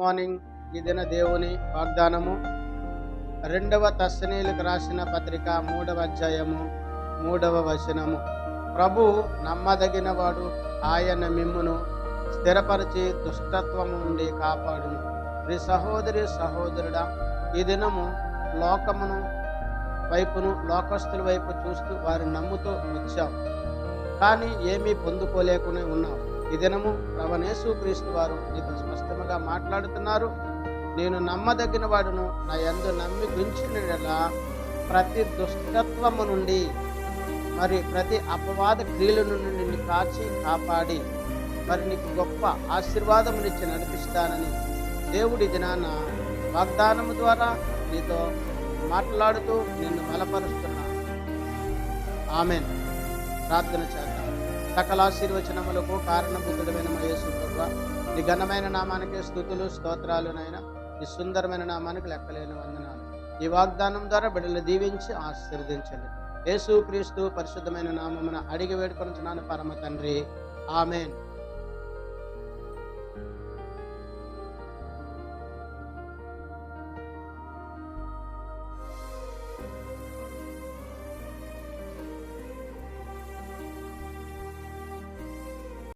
Morning ఈ దిన దేవుని వాగ్దానము. రెండవ తస్సనీలకు రాసిన పత్రిక మూడవ అధ్యాయము మూడవ వచనము. ప్రభు నమ్మదగినవాడు ఆయన మిమ్మును స్థిరపరిచి దుష్టత్వము నుండి కాపాడును. ప్రి సహోదరి సహోదరుడా ఈ దినము లోకమును వైపును లోకస్తుల వైపు చూస్తూ వారి నమ్ముతూ వచ్చావు. కానీ ఏమీ పొందుకోలేకుండా ఉన్నావు. ఈ దినము రవణేశు క్రీస్తు వారు నీతో స్పష్టముగా మాట్లాడుతున్నారు. నేను నమ్మదగిన వాడును నా ఎందు నమ్మి గుంచిన ప్రతి దుష్టత్వము నుండి మరి ప్రతి అపవాద క్రియల నుండి నిన్ను కాచి కాపాడి మరి నీకు గొప్ప ఆశీర్వాదమునిచ్చి నడిపిస్తానని దేవుడి దినాన వాగ్దానము ద్వారా నీతో మాట్లాడుతూ నిన్ను బలపరుస్తున్నాను. ఆమెన్. ప్రార్థన చేద్దాం. సకల ఆశీర్వచనములకు కారణభూతుడమైన మహేసు ప్రభు నీ ఘనమైన నామానికి స్థుతులు స్తోత్రాలునైనా ఈ సుందరమైన నామానికి లెక్కలేని వందనాలు. ఈ వాగ్దానం ద్వారా బిడ్డలు దీవించి ఆశీర్వదించండి. యేసు క్రీస్తు పరిశుద్ధమైన నామమున అడిగి వేడుకొనుచున్నాను పరమ తండ్రి. ఆమెన్.